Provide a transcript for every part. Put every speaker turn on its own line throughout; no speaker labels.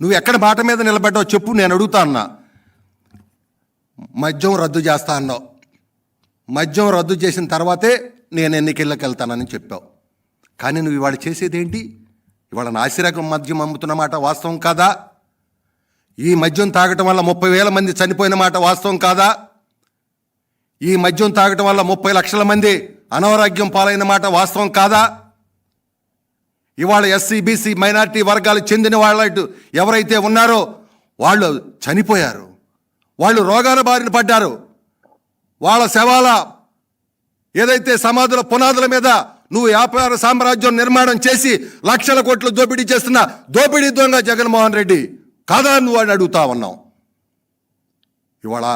నువ్వు ఎక్కడ మాట మీద నిలబడ్డావు చెప్పు నేను అడుగుతా అన్నా. మద్యం రద్దు చేస్తా అన్నావు. మద్యం రద్దు చేసిన తర్వాతే నేను ఎన్నికల్లోకి వెళ్తానని చెప్పావు. కానీ నువ్వు ఇవాళ చేసేదేంటి? ఇవాళ నాసిరకం మద్యం అమ్ముతున్న మాట వాస్తవం కాదా? ఈ మద్యం తాగటం వల్ల ముప్పై వేల మంది చనిపోయిన మాట వాస్తవం కాదా? ఈ మద్యం తాగటం వల్ల ముప్పై లక్షల మంది అనారోగ్యం పాలైన మాట వాస్తవం కాదా? ఇవాళ ఎస్సీ బీసీ మైనార్టీ వర్గాలు చెందిన వాళ్ళ ఎవరైతే ఉన్నారో వాళ్ళు చనిపోయారు. వాళ్ళు రోగాల బారిన పడ్డారు. వాళ్ళ శవాల ఏదైతే సమాధుల పునాదుల మీద నువ్వు వ్యాపార సామ్రాజ్యం నిర్మాణం చేసి లక్షల కోట్లు దోపిడీ చేస్తున్న దోపిడీ దొంగ జగన్మోహన్ రెడ్డి కాదా నువ్వు అని అడుగుతా ఉన్నావు. ఇవాళ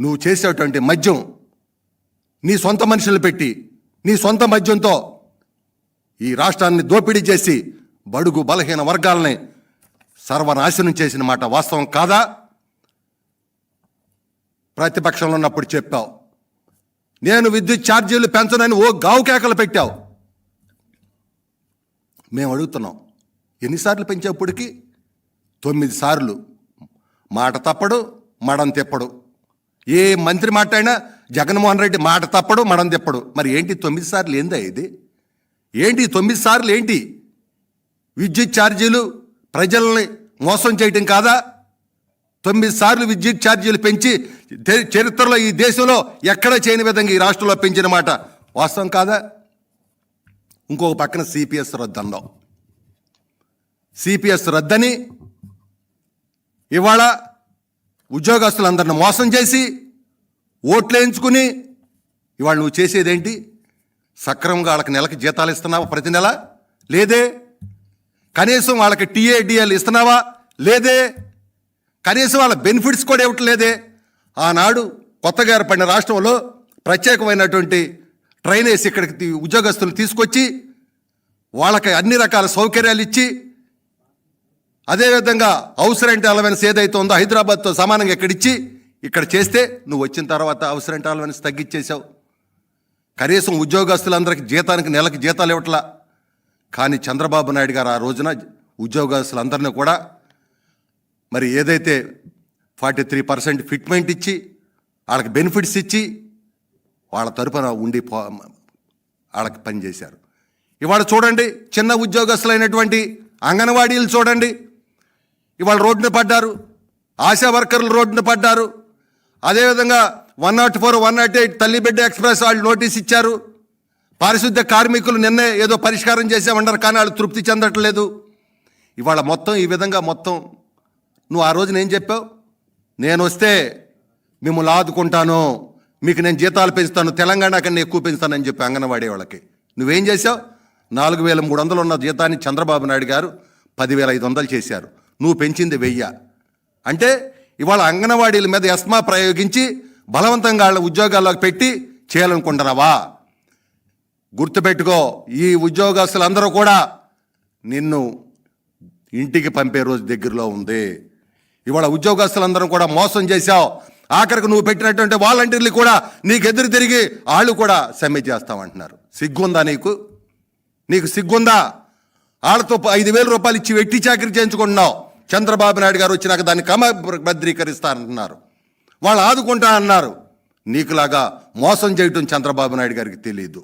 నువ్వు చేసేటువంటి మద్యం నీ సొంత మనుషులు పెట్టి నీ సొంత మద్యంతో ఈ రాష్ట్రాన్ని దోపిడీ చేసి బడుగు బలహీన వర్గాలని సర్వనాశనం చేసిన మాట వాస్తవం కాదా? ప్రతిపక్షంలో ఉన్నప్పుడు చెప్పావు. నేను విద్యుత్ ఛార్జీలు పెంచనని ఓ గావు కేకలు పెట్టావు. మేము అడుగుతున్నాం ఎన్నిసార్లు పెంచేప్పటికి? తొమ్మిది సార్లు. మాట తప్పడు మడం తిప్పడు. ఏ మంత్రి మాట్లాడినా జగన్మోహన్ రెడ్డి మాట తప్పడు మడం తిప్పడు. మరి ఏంటి తొమ్మిది సార్లు? ఏందా ఇది? ఏంటి తొమ్మిది సార్లు ఏంటి? విద్యుత్ ఛార్జీలు ప్రజల్ని మోసం చేయటం కాదా? తొమ్మిది సార్లు విద్యుత్ ఛార్జీలు పెంచి చరిత్రలో ఈ దేశంలో ఎక్కడ చేయని విధంగా ఈ రాష్ట్రంలో పెంచిన మాట వాస్తవం కాదా? ఇంకొక పక్కన సిపిఎస్ రద్దు సిపిఎస్ రద్దని ఇవాళ ఉద్యోగస్తులందరిని మోసం చేసి ఓట్లు వేయించుకుని ఇవాళ నువ్వు చేసేదేంటి? సక్రమంగా వాళ్ళకి నెలకి జీతాలు ఇస్తున్నావా ప్రతి నెల? లేదే. కనీసం వాళ్ళకి టీఏడిఎల్ ఇస్తున్నావా? లేదే. కనీసం వాళ్ళ బెనిఫిట్స్ కూడా ఇవ్వట్లేదే ఆనాడు కొత్తగా ఏర్పడిన రాష్ట్రంలో ప్రత్యేకమైనటువంటి ట్రైన్ ఇక్కడికి ఉద్యోగస్తులు తీసుకొచ్చి వాళ్ళకి అన్ని రకాల సౌకర్యాలు ఇచ్చి అదేవిధంగా హౌస్ రెంట్ అలవెన్స్ ఏదైతే ఉందో హైదరాబాద్తో సమానంగా ఇక్కడిచ్చి ఇక్కడ చేస్తే నువ్వు వచ్చిన తర్వాత హౌస్ రెంట్ అలవెన్స్ తగ్గించేశావు కనీసం ఉద్యోగస్తులందరికీ జీతానికి నెలకి జీతాలు ఇవ్వట్లా. కానీ చంద్రబాబు నాయుడు గారు ఆ రోజున ఉద్యోగస్తులందరినీ కూడా మరి ఏదైతే ఫార్టీ త్రీ పర్సెంట్ ఫిట్మెంట్ ఇచ్చి వాళ్ళకి బెనిఫిట్స్ ఇచ్చి వాళ్ళ తరపున ఉండి పో వాళ్ళకి పనిచేశారు ఇవాళ చూడండి చిన్న ఉద్యోగస్తులైనటువంటి అంగన్వాడీలు చూడండి. ఇవాళ రోడ్డున పడ్డారు ఆశా వర్కర్లు రోడ్డున పడ్డారు. అదేవిధంగా one nought four one nought eight తల్లిబిడ్డ express వాళ్ళు నోటీస్ ఇచ్చారు. పారిశుద్ధ్య కార్మికులు నిన్నే ఏదో పరిష్కారం చేసామన్నారు కానీ వాళ్ళు తృప్తి చెందట్లేదు. ఇవాళ మొత్తం ఈ విధంగా మొత్తం నువ్వు ఆ రోజున ఏం చెప్పావు? నేను వస్తే మిమ్మల్ని ఆదుకుంటాను. మీకు నేను జీతాలు పెంచుతాను తెలంగాణ కన్నా ఎక్కువ పెంచుతానని చెప్పి అంగన్వాడీ వాళ్ళకి. నువ్వేం చేసావు నాలుగు వేల మూడు వందలు ఉన్న జీతాన్ని చంద్రబాబు నాయుడు గారు పదివేల ఐదు వందలు చేశారు. నువ్వు పెంచింది వెయ్య. అంటే ఇవాళ అంగన్వాడీల మీద ఎస్మా ప్రయోగించి బలవంతంగా వాళ్ళ ఉద్యోగాల్లోకి పెట్టి చేయాలనుకుంటున్నావా? గుర్తుపెట్టుకో ఈ ఉద్యోగస్తులందరూ కూడా నిన్ను ఇంటికి పంపే రోజు దగ్గరలో ఉంది. ఇవాళ ఉద్యోగస్తులందరూ కూడా మోసం చేశావు. ఆఖరికి నువ్వు పెట్టినటువంటి వాలంటీర్లు కూడా నీకు ఎదురు తిరిగి వాళ్ళు కూడా సమ్మె చేస్తామంటున్నారు. సిగ్గుందా నీకు? నీకు సిగ్గుందా? వాళ్ళతో ఐదు వేల రూపాయలు ఇచ్చి వెట్టి చాకరీ చేయించుకుంటున్నావు. చంద్రబాబు నాయుడు గారు వచ్చినాక దాన్ని క్రమభద్రీకరిస్తానంటున్నారు వాళ్ళు ఆదుకుంటా అన్నారు నీకులాగా మోసం చేయటం చంద్రబాబు నాయుడు గారికి తెలియదు